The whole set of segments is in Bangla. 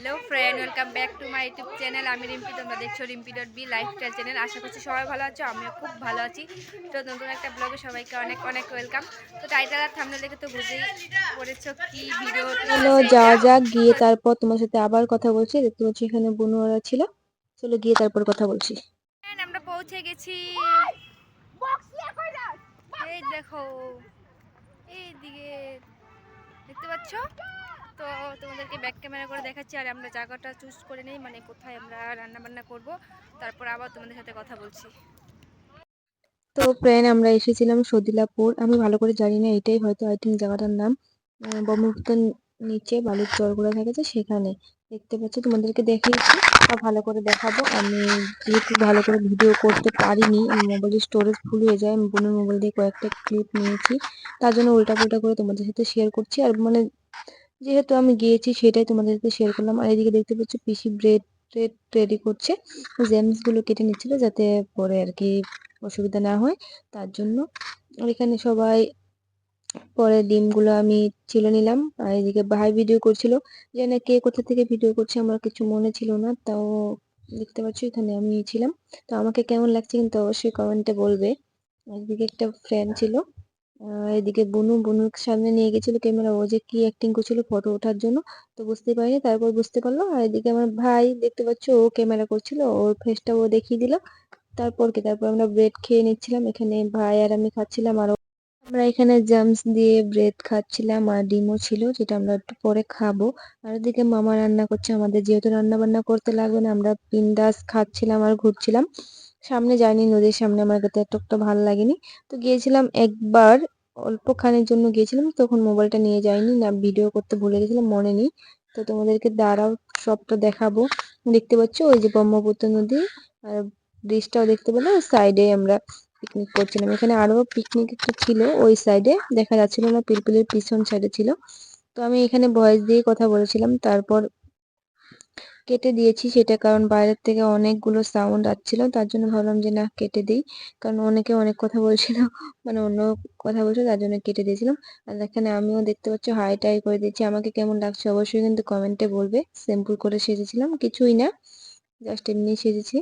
Hello friend welcome back to my YouTube channel আমি রিম্পি তোমরা দেখছ Rimpi dot B lifestyle channel আশা করছি সবাই ভালো আছো আমিও খুব ভালো আছি। তো নতুন একটা ব্লগে সবাইকে অনেক অনেক ওয়েলকাম তো টাইটেল আর থামনে দেখে তো বুঝেই পড়েছো কি ভিডিও চলো যাওয়া যাক গিয়ে তারপর তোমার সাথে আবার কথা বলছি। দেখতে পাচ্ছি এখানে বনুয়ারা ছিল। চলো গিয়ে তারপর কথা বলছি। আমরা পৌঁছে গেছি। এই দেখো এইদিকে। দেখতে পাচ্ছ? তো তোমাদেরকে ব্যাক ক্যামেরা করে দেখাচ্ছি, আর আমরা জায়গাটা চুজ করে নেই মানে কোথায় আমরা রান্না বান্না করব। তারপর আবার তোমাদের সাথে কথা বলছি। তো ফ্রেন্ড আমরা এসেছিলাম সদিলাপুর আমি ভালো করে জানি না, এটাই হয়তো আই থিঙ্ক জায়গাটার নাম ব্রহ্মপুত্রের নিচে, বালুর চরগুলো থেকেছে সেখানে। দেখতে পাচ্ছি, তোমাদেরকে দেখিয়েছি, তা ভালো করে দেখাবো। আমি যেহেতু ভালো করে ভিডিও করতে পারিনি মোবাইলের স্টোরেজ ফুল হয়ে যায়, আমি বোনের মোবাইল দিয়ে কয়েকটা ক্লিপ নিয়েছি। তার জন্য উল্টা পুল্টা করে তোমাদের সাথে শেয়ার করছি, আর মানে যেহেতু আমি গিয়েছি সেটাই তোমাদের সাথে শেয়ার করলাম। আর এদিকে দেখতে পাচ্ছি পিসি ব্রেড ট্রেড রেডি করছে। জেমসগুলো কেটে নিচ্ছিল যাতে পরে আর কি অসুবিধা না হয়। তার জন্য এখানে সবাই পরে ডিমগুলো আমি ছিলে নিলাম। আর এদিকে ভাই ভিডিও করছিল। যে না কে কোথা থেকে ভিডিও করছে, আমার কিছু মনে ছিল না। তাও দেখতে পাচ্ছি এখানে আমি ছিলাম। তো আমাকে কেমন লাগছে কিন্তু অবশ্যই কমেন্টে বলবে। এদিকে একটা ফ্রেন্ড ছিল। এদিকে বুনু, বুনুর সামনে নিয়ে গেছিল ক্যামেরা। ও যে কি অ্যাক্টিং করছিল ফটো ওঠার জন্য, তো বুঝতে পারিনি। তারপর বুঝতে পারল, আর এদিকে আমার ভাই দেখতে পাচ্ছ, ও ক্যামেরা করছিল, ওর ফেসটা ও দেখিয়ে দিল। তারপর কি? তারপর আমরা ব্রেড খেয়ে নিচ্ছিলাম। এখানে ভাই আর আমি খাচ্ছিলাম, আর আমরা এখানে জামস দিয়ে ব্রেড খাচ্ছিলাম, আর ডিমও ছিল, যেটা আমরা একটু পরে খাব। আর ওদিকে মামা রান্না করছে আমাদের। যেহেতু রান্না বান্না করতে লাগবে না, আমরা বিন্দাস খাচ্ছিলাম আর ঘুরছিলাম। সামনে যাইনি নদীর সামনে আমার কাছে এতটা ভালো লাগেনি। তো গিয়েছিলাম একবার, অল্পখানের জন্য গিয়েছিলাম, তখন মোবাইলটা নিয়ে যাইনি, না ভিডিও করতে ভুলে গেছিলাম, মনে নেই। তো তোমাদেরকে দাঁড়াও, সবটা দেখাবো। দেখতে পাচ্ছ, ওই যে ব্রহ্মপুত্র নদী, আর ব্রিজটাও দেখতে পেলে সাইডে আমরা পিকনিক করছিলাম। এখানে আরও পিকনিক একটা ছিল, ওই সাইডে দেখা যাচ্ছিল না, পিলপিলের পিছন সাইডে ছিল। তো আমি এখানে ভয়েস দিয়ে কথা বলেছিলাম, তারপর কেটে দিয়েছি, সেটা কারণ বাইরের থেকে অনেকগুলো সাউন্ড আসছিল, তার জন্য ভাবলাম যে না, কেটে দিই। কারণ অনেকে অনেক কথা বলছিল মানে অন্য কথা বলছিল, তার জন্য কেটে দিয়েছিলাম। আর এখানে আমিও দেখতে পাচ্ছি হাই টাই করে দিয়েছি। আমাকে কেমন লাগছে অবশ্যই কিন্তু কমেন্টে বলবে। সিম্পল করে সেজেছিলাম, কিছুই না জাস্ট এমনি সেজেছি।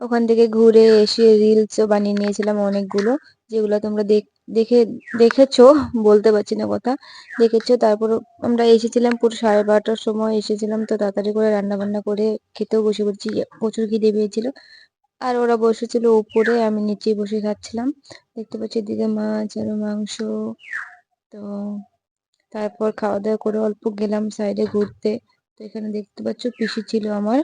ওখান থেকে ঘুরে এসে রিলসও বানিয়ে নিয়েছিলাম অনেকগুলো। যেগুলো তোমরা দেখ- দেখে, দেখেছ, বলতে পারছি না কথা, দেখেছ, তারপর আমরা এসেছিলাম পুরো সাড়ে বারোটার সময় এসেছিলাম, তো তাড়াতাড়ি করে রান্না বান্না করে খেতেও বসে পড়ছি প্রচুর খিদে পেয়েছিল। আর ওরা বসেছিল উপরে, আমি নিচে বসে খাচ্ছিলাম। দেখতে পাচ্ছি এদিকে মাছ আর মাংস, তো তারপর খাওয়া দাওয়া করে অল্প গেলাম সাইডে ঘুরতে। তো এখানে দেখতে পাচ্ছ পিসি ছিল আমার।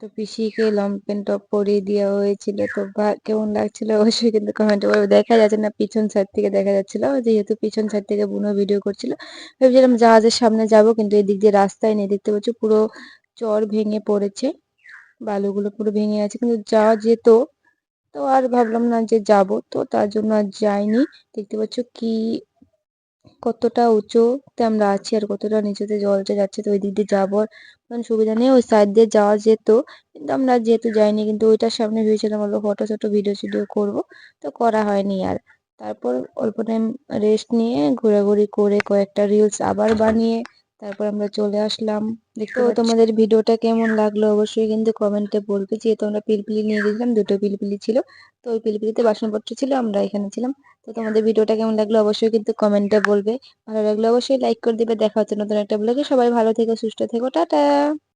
তো পিসিকে লং প্যান্ট টপ পরিয়ে দেওয়া হয়েছিল। তো কেমন লাগছিল? অবশ্যই কিন্তু কমেন্টে বলবে। দেখা যাচ্ছে না পিছন সাইড থেকে, দেখা যাচ্ছিল। যেহেতু পিছন সাইড থেকে বুনো ভিডিও করছিল, ভেবেছিলাম জাহাজের সামনে যাব, কিন্তু এদিক দিয়ে রাস্তায় নেই। দেখতে পাচ্ছ পুরো চর ভেঙে পড়েছে। বালুগুলো পুরো ভেঙে আছে। কিন্তু যাওয়া যেত, তো আর ভাবলাম না যে যাব। তো তার জন্য আর যাইনি। দেখতে পাচ্ছ কি, কতটা উঁচুতে আমরা আছি আর কতটা নিচুতে জলটা যাচ্ছে। তো ওই দিক দিয়ে যাবার কোনো সুবিধা নেই, ওই সাইড দিয়ে যাওয়া যেত, কিন্তু আমরা যেহেতু যাইনি, কিন্তু ওইটার সামনে ভেবেছিলাম হলো ফটো ছোটো ভিডিও শুডিও করব, তো করা হয়নি আর। তারপর অল্প টাইম রেস্ট নিয়ে ঘোরাঘুরি করে কয়েকটা রিলস আবার বানিয়ে তারপর আমরা চলে আসলাম। দেখতে তোমাদের ভিডিওটা কেমন লাগল অবশ্যই কিন্তু কমেন্টে বলবে। যে তোমরা পিলপিলি নিয়ে গেছিলাম, দুটো পিলপিলি ছিল, তো ওই পিলপিলিতে বাসনপত্র ছিল, আমরা এখানে ছিলাম। তো তোমাদের ভিডিওটা কেমন লাগল অবশ্যই কিন্তু কমেন্টে বলবে। ভালো লাগলে অবশ্যই লাইক করে দিবে। দেখা হচ্ছে নতুন একটা ব্লগে সবাই ভালো থেকো, সুস্থ থেকো। টাটা!